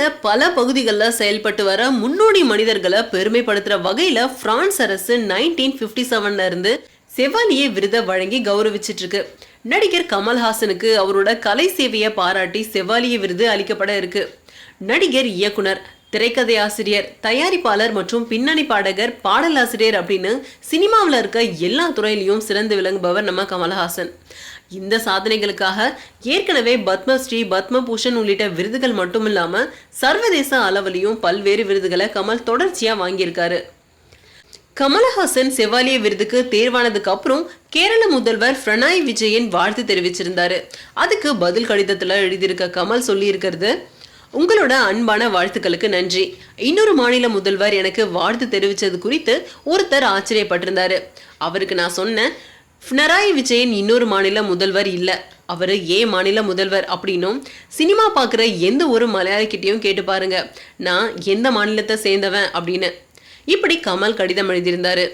உலகில் பல பகுதிகளில் செயல்பட்டு வர முன்னோடி மனிதர்களை பெருமைப்படுத்துகிற வகையில் பிரான்ஸ் அரசு நைன்டீன் ஃபிஃப்டி செவன்ல இருந்து செவாலியே விருதை வழங்கி கௌரவிச்சிட்டு இருக்கு நடிகர் கமல்ஹாசனுக்கு அவரோட கலை சேவையை பாராட்டி செவாலிய விருது அளிக்கப்பட இருக்கு. நடிகர் இயக்குனர் திரைக்கதை ஆசிரியர் தயாரிப்பாளர் மற்றும் பின்னணி பாடகர் பாடலாசிரியர் அப்படின்னு சினிமாவில் இருக்க எல்லா துறையிலையும் சிறந்து விளங்குபவர் நம்ம கமல்ஹாசன். இந்த சாதனைகளுக்காக ஏற்கனவே பத்மஸ்ரீ பத்மபூஷன் உள்ளிட்ட விருதுகள் மட்டும் இல்லாமல் சர்வதேச அளவிலையும் பல்வேறு விருதுகளை கமல் தொடர்ச்சியாக வாங்கியிருக்காரு. கமலஹாசன் செவாலிய விருதுக்கு தேர்வானதுக்கு அப்புறம் கேரள முதல்வர் பிரணாய் விஜயன் வாழ்த்து தெரிவிச்சிருந்தாரு. அதுக்கு பதில் கடிதத்தில் எழுதியிருக்க கமல் சொல்லியிருக்கிறது உங்களோட அன்பான வாழ்த்துக்களுக்கு நன்றி. இன்னொரு மாநில முதல்வர் எனக்கு வாழ்த்து தெரிவித்தது குறித்து ஒருத்தர் ஆச்சரியப்பட்டிருந்தாரு. அவருக்கு நான் சொன்னேன் பினராயி விஜயன் இன்னொரு மாநில முதல்வர் இல்லை. அவர் ஏ மாநில முதல்வர் அப்படின்னும் சினிமா பார்க்குற எந்த ஒரு மலையாளிக்கிட்டையும் கேட்டு பாருங்க. நான் எந்த மாநிலத்தை சேர்ந்தவன்? அப்படின்னு. இப்படி கமல் கடிதம் எழுதியிருந்தாரு.